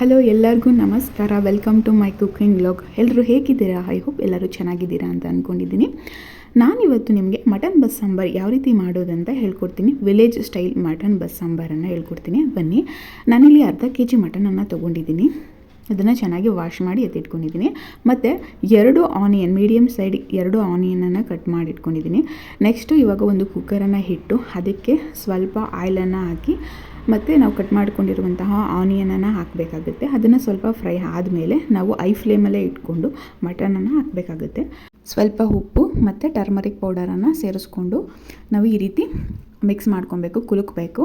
Hello ಎಲ್ಲರಿಗೂ ನಮಸ್ಕಾರ. Welcome to my cooking blog ಎಲ್ಲರೂ ಹೇಗಿದ್ದೀರಾ? ಐ ಹೋಪ್ ಎಲ್ಲರೂ ಚೆನ್ನಾಗಿದ್ದೀರಾ ಅಂತ ಅಂದ್ಕೊಂಡಿದ್ದೀನಿ ನಾನಿವತ್ತು ನಿಮಗೆ ಮಟನ್ ಬಸ್ ಸಾಂಬಾರು ಯಾವ ರೀತಿ ಮಾಡೋದಂತ ಹೇಳ್ಕೊಡ್ತೀನಿ. ವಿಲೇಜ್ ಸ್ಟೈಲ್ ಮಟನ್ ಬಸ್ ಸಾಂಬಾರನ್ನು ಹೇಳ್ಕೊಡ್ತೀನಿ. ಬನ್ನಿ. ನಾನಿಲ್ಲಿ ಅರ್ಧ ಕೆ ಜಿ ಮಟನನ್ನು ತೊಗೊಂಡಿದ್ದೀನಿ. ಅದನ್ನು ಚೆನ್ನಾಗಿ ವಾಶ್ ಮಾಡಿ ಎತ್ತಿಟ್ಕೊಂಡಿದ್ದೀನಿ. ಮತ್ತು ಎರಡು ಆನಿಯನ್ ಮೀಡಿಯಮ್ ಸೈಡ್ ಎರಡು ಆನಿಯನನ್ನು ಕಟ್ ಮಾಡಿ ಇಟ್ಕೊಂಡಿದ್ದೀನಿ ನೆಕ್ಸ್ಟು ಇವಾಗ ಒಂದು ಕುಕ್ಕರನ್ನು ಇಟ್ಟು ಅದಕ್ಕೆ ಸ್ವಲ್ಪ ಆಯಿಲನ್ನು ಹಾಕಿ ಮತ್ತು ನಾವು ಕಟ್ ಮಾಡ್ಕೊಂಡಿರುವಂತಹ ಆನಿಯನನ್ನು ಹಾಕಬೇಕಾಗುತ್ತೆ. ಅದನ್ನು ಸ್ವಲ್ಪ ಫ್ರೈ ಆದಮೇಲೆ ನಾವು ಐ ಫ್ಲೇಮಲ್ಲೇ ಇಟ್ಕೊಂಡು ಮಟನನ್ನು ಹಾಕಬೇಕಾಗುತ್ತೆ. ಸ್ವಲ್ಪ ಉಪ್ಪು ಮತ್ತು ಟರ್ಮರಿಕ್ ಪೌಡರನ್ನು ಸೇರಿಸ್ಕೊಂಡು ನಾವು ಈ ರೀತಿ ಮಿಕ್ಸ್ ಮಾಡ್ಕೊಬೇಕು, ಕುಲುಕಬೇಕು.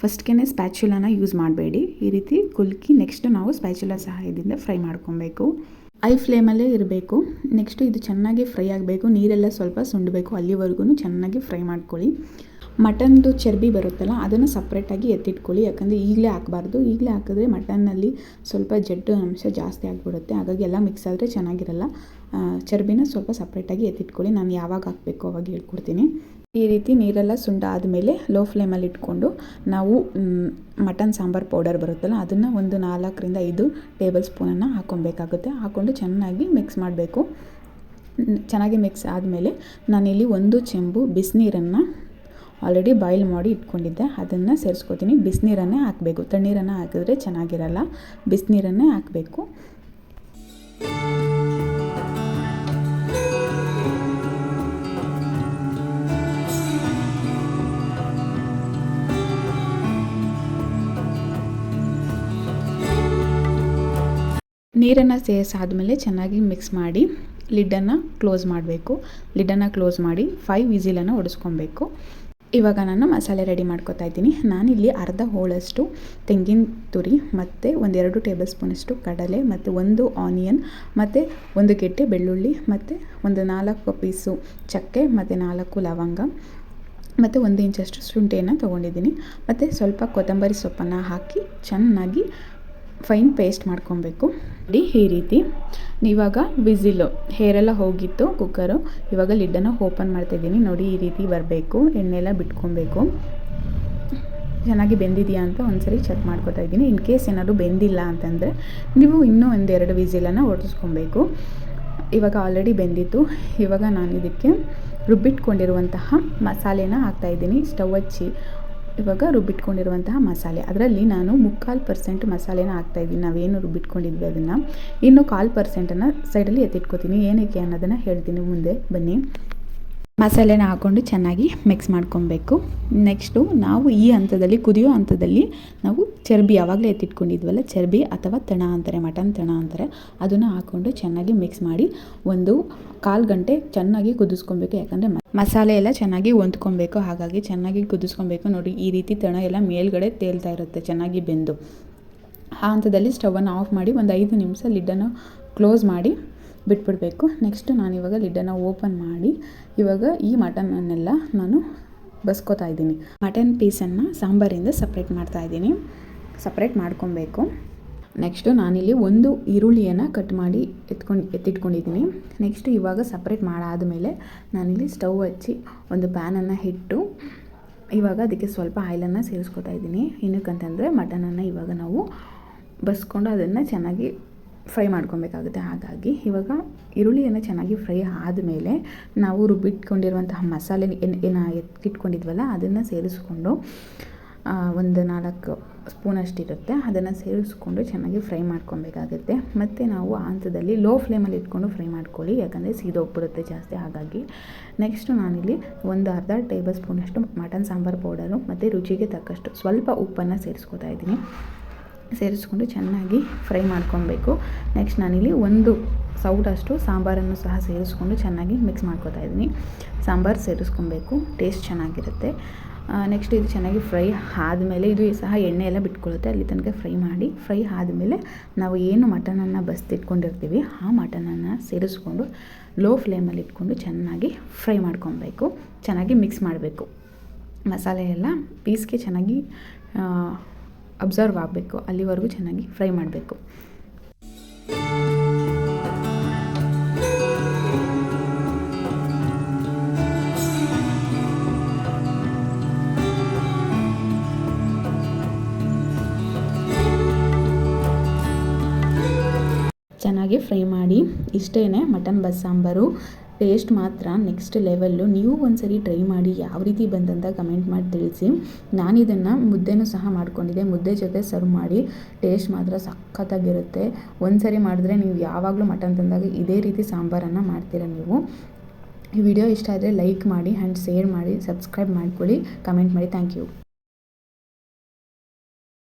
ಫಸ್ಟ್ಗೆ ಸ್ಪ್ಯಾಚುಲನ ಯೂಸ್ ಮಾಡಬೇಡಿ. ಈ ರೀತಿ ಕುಲ್ಕಿ ನೆಕ್ಸ್ಟ್ ನಾವು ಸ್ಪ್ಯಾಚುಲ ಸಹಾಯದಿಂದ ಫ್ರೈ ಮಾಡ್ಕೊಬೇಕು. ಐ ಫ್ಲೇಮಲ್ಲೇ ಇರಬೇಕು. ನೆಕ್ಸ್ಟು ಇದು ಚೆನ್ನಾಗಿ ಫ್ರೈ ಆಗಬೇಕು. ನೀರೆಲ್ಲ ಸ್ವಲ್ಪ ಸುಂಡಬೇಕು. ಅಲ್ಲಿವರೆಗೂ ಚೆನ್ನಾಗಿ ಫ್ರೈ ಮಾಡ್ಕೊಳ್ಳಿ. ಮಟನ್ದು ಚರ್ಬಿ ಬರುತ್ತಲ್ಲ, ಅದನ್ನು ಸಪ್ರೇಟಾಗಿ ಎತ್ತಿಟ್ಕೊಳ್ಳಿ. ಯಾಕಂದರೆ ಈಗಲೇ ಹಾಕಬಾರ್ದು. ಈಗಲೇ ಹಾಕಿದ್ರೆ ಮಟನ್ನಲ್ಲಿ ಸ್ವಲ್ಪ ಜಡ್ಡು ಅಂಶ ಜಾಸ್ತಿ ಆಗಿಬಿಡುತ್ತೆ. ಹಾಗಾಗಿ ಎಲ್ಲ ಮಿಕ್ಸ್ ಆದರೆ ಚೆನ್ನಾಗಿರಲ್ಲ. ಚರ್ಬಿನ ಸ್ವಲ್ಪ ಸಪ್ರೇಟಾಗಿ ಎತ್ತಿಟ್ಕೊಳ್ಳಿ. ನಾನು ಯಾವಾಗ ಹಾಕಬೇಕು ಅವಾಗ ಹೇಳ್ಕೊಡ್ತೀನಿ. ಈ ರೀತಿ ನೀರೆಲ್ಲ ಸುಂಡ ಆದಮೇಲೆ ಲೋ ಫ್ಲೇಮಲ್ಲಿ ಇಟ್ಕೊಂಡು ನಾವು ಮಟನ್ ಸಾಂಬಾರು ಪೌಡರ್ ಬರುತ್ತಲ್ಲ, ಅದನ್ನು ಒಂದು ನಾಲ್ಕರಿಂದ ಐದು ಟೇಬಲ್ ಸ್ಪೂನನ್ನು ಹಾಕೊಬೇಕಾಗುತ್ತೆ ಹಾಕ್ಕೊಂಡು ಚೆನ್ನಾಗಿ ಮಿಕ್ಸ್ ಮಾಡಬೇಕು. ಚೆನ್ನಾಗಿ ಮಿಕ್ಸ್ ಆದಮೇಲೆ ನಾನಿಲ್ಲಿ ಒಂದು ಚೆಂಬು ಬಿಸಿನೀರನ್ನು ಆಲ್ರೆಡಿ ಬಾಯ್ಲ್ ಮಾಡಿ ಇಟ್ಕೊಂಡಿದ್ದೆ. ಅದನ್ನು ಸೇರಿಸ್ಕೊತೀನಿ. ಬಿಸಿನೀರನ್ನೇ ಹಾಕಬೇಕು. ತಣ್ಣೀರನ್ನು ಹಾಕಿದ್ರೆ ಚೆನ್ನಾಗಿರಲ್ಲ. ಬಿಸಿನೀರನ್ನೇ ಹಾಕಬೇಕು. ನೀರನ್ನು ಸೇರಿಸಾದ್ಮೇಲೆ ಚೆನ್ನಾಗಿ ಮಿಕ್ಸ್ ಮಾಡಿ ಲಿಡ್ಡನ್ನು ಕ್ಲೋಸ್ ಮಾಡಬೇಕು. ಲಿಡ್ಡನ್ನು ಕ್ಲೋಸ್ ಮಾಡಿ ಫೈವ್ ವಿಝಿಲನ್ನು ಹೊಡಿಸ್ಕೊಬೇಕು ಇವಾಗ ನಾನು ಮಸಾಲೆ ರೆಡಿ ಮಾಡ್ಕೋತಾ ಇದ್ದೀನಿ. ನಾನಿಲ್ಲಿ ಅರ್ಧ ಹೋಳಷ್ಟು ತೆಂಗಿನ ತುರಿ ಮತ್ತು ಒಂದೆರಡು ಟೇಬಲ್ ಸ್ಪೂನಷ್ಟು ಕಡಲೆ ಮತ್ತು ಒಂದು ಆನಿಯನ್ ಮತ್ತು ಒಂದು ಗೆಡ್ಡೆ ಬೆಳ್ಳುಳ್ಳಿ ಮತ್ತು ಒಂದು ನಾಲ್ಕು ಪೀಸು ಚಕ್ಕೆ ಮತ್ತು ನಾಲ್ಕು ಲವಂಗ ಮತ್ತು ಒಂದು ಇಂಚಷ್ಟು ಶುಂಠಿಯನ್ನು ತೊಗೊಂಡಿದ್ದೀನಿ. ಮತ್ತು ಸ್ವಲ್ಪ ಕೊತ್ತಂಬರಿ ಸೊಪ್ಪನ್ನು ಹಾಕಿ ಚೆನ್ನಾಗಿ ಫೈನ್ ಪೇಸ್ಟ್ ಮಾಡ್ಕೊಬೇಕು. ಡಿ ಈ ರೀತಿ. ಇವಾಗ ವಿಸಿಲು ಹೇರೆಲ್ಲ ಹೋಗಿತ್ತು ಕುಕ್ಕರು ಇವಾಗ ಲಿಡ್ಡನ್ನು ಓಪನ್ ಮಾಡ್ತಾಯಿದ್ದೀನಿ ನೋಡಿ, ಈ ರೀತಿ ಬರಬೇಕು. ಎಣ್ಣೆಲ್ಲ ಬಿಟ್ಕೊಬೇಕು. ಚೆನ್ನಾಗಿ ಬೆಂದಿದೆಯಾ ಅಂತ ಒಂದ್ಸರಿ ಚೆಕ್ ಮಾಡ್ಕೊತಾ ಇದ್ದೀನಿ. ಇನ್ ಕೇಸ್ ಏನಾದರೂ ಬೆಂದಿಲ್ಲ ಅಂತಂದರೆ, ನೀವು ಇನ್ನೂ ಒಂದೆರಡು ವಿಸಿಲನ್ನು ಓಡಿಸ್ಕೊಬೇಕು ಇವಾಗ ಆಲ್ರೆಡಿ ಬೆಂದಿತ್ತು. ಇವಾಗ ನಾನು ಇದಕ್ಕೆ ರುಬ್ಬಿಟ್ಕೊಂಡಿರುವಂತಹ ಮಸಾಲೆನ ಹಾಕ್ತಾಯಿದ್ದೀನಿ ಸ್ಟವ್ ಹಚ್ಚಿ ಇವಾಗ ರುಬ್ಬಿಟ್ಕೊಂಡಿರುವಂತಹ ಮಸಾಲೆ. ಅದರಲ್ಲಿ ನಾನು ಮುಕ್ಕಾಲು ಪರ್ಸೆಂಟ್ ಮಸಾಲೆನ ಹಾಕ್ತಾಯಿದ್ದೀನಿ ನಾವೇನು ರುಬ್ಬಿಟ್ಕೊಂಡಿದ್ವಿ ಅದನ್ನು. ಇನ್ನು ಕಾಲು ಪರ್ಸೆಂಟನ್ನು ಸೈಡಲ್ಲಿ ಎತ್ತಿಟ್ಕೋತೀನಿ. ಏನಕ್ಕೆ ಅನ್ನೋದನ್ನು ಹೇಳ್ತೀನಿ. ಮುಂದೆ ಬನ್ನಿ. ಮಸಾಲೆನ ಹಾಕ್ಕೊಂಡು ಚೆನ್ನಾಗಿ ಮಿಕ್ಸ್ ಮಾಡ್ಕೊಬೇಕು. ನೆಕ್ಸ್ಟು ನಾವು ಈ ಹಂತದಲ್ಲಿ, ಕುದಿಯೋ ಹಂತದಲ್ಲಿ ನಾವು ಚರ್ಬಿ ಯಾವಾಗಲೇ ಎತ್ತಿಟ್ಕೊಂಡಿದ್ವಲ್ಲ, ಚರ್ಬಿ ಅಥವಾ ತಣ ಅಂತಾರೆ, ಮಟನ್ ತಣ ಅಂತಾರೆ, ಅದನ್ನು ಹಾಕ್ಕೊಂಡು ಚೆನ್ನಾಗಿ ಮಿಕ್ಸ್ ಮಾಡಿ ಒಂದು ಕಾಲು ಗಂಟೆ ಚೆನ್ನಾಗಿ ಕುದಿಸ್ಕೊಬೇಕು. ಯಾಕಂದರೆ ಮಸಾಲೆ ಎಲ್ಲ ಚೆನ್ನಾಗಿ ಹೊಂದ್ಕೊಬೇಕು. ಹಾಗಾಗಿ ಚೆನ್ನಾಗಿ ಕುದಿಸ್ಕೊಬೇಕು. ನೋಡಿ, ಈ ರೀತಿ ತಣ ಎಲ್ಲ ಮೇಲ್ಗಡೆ ತೇಲ್ತಾ ಇರುತ್ತೆ, ಚೆನ್ನಾಗಿ ಬೆಂದು. ಆ ಹಂತದಲ್ಲಿ ಸ್ಟವನ್ನು ಆಫ್ ಮಾಡಿ ಒಂದು ಐದು ನಿಮಿಷ ಲಿಡ್ಡನ್ನು ಕ್ಲೋಸ್ ಮಾಡಿ ಬಿಟ್ಬಿಡಬೇಕು. ನೆಕ್ಸ್ಟು ನಾನು ಇವಾಗ ಲಿಡ್ಡನ್ನು ಓಪನ್ ಮಾಡಿ, ಇವಾಗ ಈ ಮಟನನ್ನೆಲ್ಲ ನಾನು ಬಸ್ಕೋತಾ ಇದ್ದೀನಿ. ಮಟನ್ ಪೀಸನ್ನು ಸಾಂಬಾರಿಂದ ಸಪ್ರೇಟ್ ಮಾಡ್ತಾ ಇದ್ದೀನಿ. ಸಪ್ರೇಟ್ ಮಾಡ್ಕೊಬೇಕು. ನೆಕ್ಸ್ಟು ನಾನಿಲ್ಲಿ ಒಂದು ಈರುಳ್ಳಿಯನ್ನು ಕಟ್ ಮಾಡಿ ಎತ್ಕೊಂಡು, ಎತ್ತಿಟ್ಕೊಂಡಿದ್ದೀನಿ. ನೆಕ್ಸ್ಟ್ ಇವಾಗ ಸಪ್ರೇಟ್ ಮಾಡಾದ ಮೇಲೆ ನಾನಿಲ್ಲಿ ಸ್ಟವ್ ಹಚ್ಚಿ ಒಂದು ಪ್ಯಾನನ್ನು ಇಟ್ಟು ಇವಾಗ ಅದಕ್ಕೆ ಸ್ವಲ್ಪ ಆಯಿಲನ್ನು ಸೇರಿಸ್ಕೊತಾ ಇದ್ದೀನಿ. ಏನಕ್ಕಂತಂದರೆ ಮಟನನ್ನು ಇವಾಗ ನಾವು ಬಸ್ಕೊಂಡು ಅದನ್ನು ಚೆನ್ನಾಗಿ ಫ್ರೈ ಮಾಡ್ಕೊಬೇಕಾಗುತ್ತೆ. ಹಾಗಾಗಿ ಇವಾಗ ಈರುಳ್ಳಿಯನ್ನು ಚೆನ್ನಾಗಿ ಫ್ರೈ ಆದಮೇಲೆ ನಾವು ರುಬ್ಬಿಟ್ಕೊಂಡಿರುವಂತಹ ಮಸಾಲೆ ಏನು ಏನು ಎತ್ತಿಟ್ಕೊಂಡಿದ್ವಲ್ಲ ಅದನ್ನು ಸೇರಿಸ್ಕೊಂಡು ಒಂದು ನಾಲ್ಕು ಸ್ಪೂನ್ ಅಷ್ಟಿರುತ್ತೆ ಅದನ್ನು ಸೇರಿಸ್ಕೊಂಡು ಚೆನ್ನಾಗಿ ಫ್ರೈ ಮಾಡ್ಕೊಬೇಕಾಗುತ್ತೆ. ಮತ್ತು ನಾವು ಆ ಹಂತದಲ್ಲಿ ಲೋ ಫ್ಲೇಮಲ್ಲಿ ಇಟ್ಕೊಂಡು ಫ್ರೈ ಮಾಡ್ಕೊಳ್ಳಿ, ಯಾಕಂದರೆ ಸೀದೋಗ್ಬಿಡುತ್ತೆ ಜಾಸ್ತಿ. ಹಾಗಾಗಿ ನೆಕ್ಸ್ಟು ನಾನಿಲ್ಲಿ ಒಂದು ಅರ್ಧ ಟೇಬಲ್ ಸ್ಪೂನಷ್ಟು ಮಟನ್ ಸಾಂಬಾರು ಪೌಡರು ಮತ್ತು ರುಚಿಗೆ ತಕ್ಕಷ್ಟು ಸ್ವಲ್ಪ ಉಪ್ಪನ್ನು ಸೇರಿಸ್ಕೊತಾ ಇದ್ದೀನಿ. ಸೇರಿಸ್ಕೊಂಡು ಚೆನ್ನಾಗಿ ಫ್ರೈ ಮಾಡ್ಕೊಬೇಕು. ನೆಕ್ಸ್ಟ್ ನಾನಿಲ್ಲಿ ಒಂದು ಸೌಟಷ್ಟು ಸಾಂಬಾರನ್ನು ಸಹ ಸೇರಿಸ್ಕೊಂಡು ಚೆನ್ನಾಗಿ ಮಿಕ್ಸ್ ಮಾಡ್ಕೊತಾ ಇದ್ದೀನಿ. ಸಾಂಬಾರು ಸೇರಿಸ್ಕೊಬೇಕು ಟೇಸ್ಟ್ ಚೆನ್ನಾಗಿರುತ್ತೆ. ನೆಕ್ಸ್ಟ್ ಇದು ಚೆನ್ನಾಗಿ ಫ್ರೈ ಆದಮೇಲೆ ಇದು ಸಹ ಎಣ್ಣೆ ಎಲ್ಲ ಬಿಟ್ಕೊಳ್ಳುತ್ತೆ, ಅಲ್ಲಿ ತನಕ ಫ್ರೈ ಮಾಡಿ ಫ್ರೈ ಆದಮೇಲೆ ನಾವು ಏನು ಮಟನನ್ನು ಬಸ್ತಿಟ್ಕೊಂಡಿರ್ತೀವಿ, ಆ ಮಟನನ್ನು ಸೇರಿಸ್ಕೊಂಡು ಲೋ ಫ್ಲೇಮಲ್ಲಿ ಇಟ್ಕೊಂಡು ಚೆನ್ನಾಗಿ ಫ್ರೈ ಮಾಡ್ಕೊಬೇಕು, ಚೆನ್ನಾಗಿ ಮಿಕ್ಸ್ ಮಾಡಬೇಕು. ಮಸಾಲೆ ಎಲ್ಲ ಪೀಸ್ಗೆ ಚೆನ್ನಾಗಿ ಅಬ್ಸರ್ವ್ ಆಗಬೇಕು ಅಲ್ಲಿವರೆಗೂ ಚೆನ್ನಾಗಿ ಫ್ರೈ ಮಾಡಬೇಕು. ಚೆನ್ನಾಗಿ ಫ್ರೈ ಮಾಡಿ ಇಷ್ಟೇ ಮಟನ್ ಬಸ್ ಸಾಂಬಾರು ಟೇಸ್ಟ್ ಮಾತ್ರ ನೆಕ್ಸ್ಟ್ ಲೆವೆಲ್ಲು ನೀವು ಒಂದ್ಸರಿ ಟ್ರೈ ಮಾಡಿ ಯಾವ ರೀತಿ ಬಂದಂತ ಕಮೆಂಟ್ ಮಾಡಿ ತಿಳಿಸಿ. ನಾನು ಇದನ್ನು ಮುದ್ದೆನೂ ಸಹ ಮಾಡ್ಕೊಂಡಿದ್ದೆ. ಮುದ್ದೆ ಜೊತೆ ಸರ್ವ್ ಮಾಡಿ ಟೇಸ್ಟ್ ಮಾತ್ರ ಸಖತ್ತಾಗಿರುತ್ತೆ. ಒಂದ್ಸರಿ ಮಾಡಿದ್ರೆ ನೀವು ಯಾವಾಗಲೂ ಮಟನ್ ತಂದಾಗ ಇದೇ ರೀತಿ ಸಾಂಬಾರನ್ನು ಮಾಡ್ತೀರ ನೀವು. ಈ ವಿಡಿಯೋ ಇಷ್ಟ ಆದರೆ ಲೈಕ್ ಮಾಡಿ ಆ್ಯಂಡ್ ಶೇರ್ ಮಾಡಿ ಸಬ್ಸ್ಕ್ರೈಬ್ ಮಾಡ್ಕೊಳ್ಳಿ ಕಮೆಂಟ್ ಮಾಡಿ. Thank you